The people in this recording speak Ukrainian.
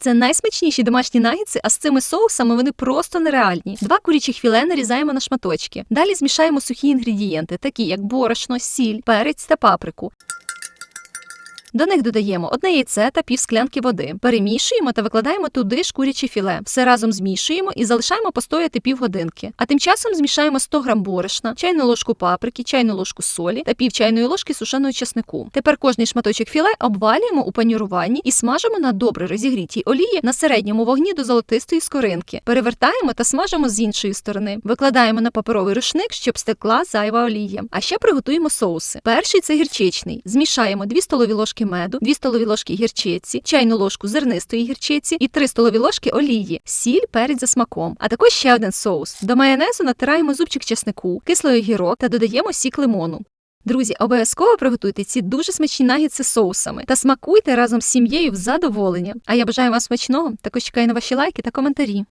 Це найсмачніші домашні нагідси, а з цими соусами вони просто нереальні. Два курячих філе нарізаємо на шматочки. Далі змішаємо сухі інгредієнти, такі як борошно, сіль, перець та паприку. До них додаємо одне яйце та пів склянки води. Перемішуємо та викладаємо туди ж куряче філе. Все разом змішуємо і залишаємо постояти півгодинки. А тим часом змішаємо 100 грам борошна, чайну ложку паприки, чайну ложку солі та пів чайної ложки сушеного чеснику. Тепер кожний шматочок філе обвалюємо у паніруванні і смажимо на добре розігрітій олії на середньому вогні до золотистої скоринки. Перевертаємо та смажимо з іншої сторони. Викладаємо на паперовий рушник, щоб стекла зайва олія. А ще приготуємо соуси. Перший це гірчичний. Змішаємо 2 столові ложки меду, 2 столові ложки гірчиці, чайну ложку зернистої гірчиці і 3 столові ложки олії, сіль, перець за смаком. А також ще один соус. До майонезу натираємо зубчик чеснику, кислий огірок та додаємо сік лимону. Друзі, обов'язково приготуйте ці дуже смачні нагідси соусами та смакуйте разом з сім'єю в задоволення. А я бажаю вам смачного. Також чекаю на ваші лайки та коментарі.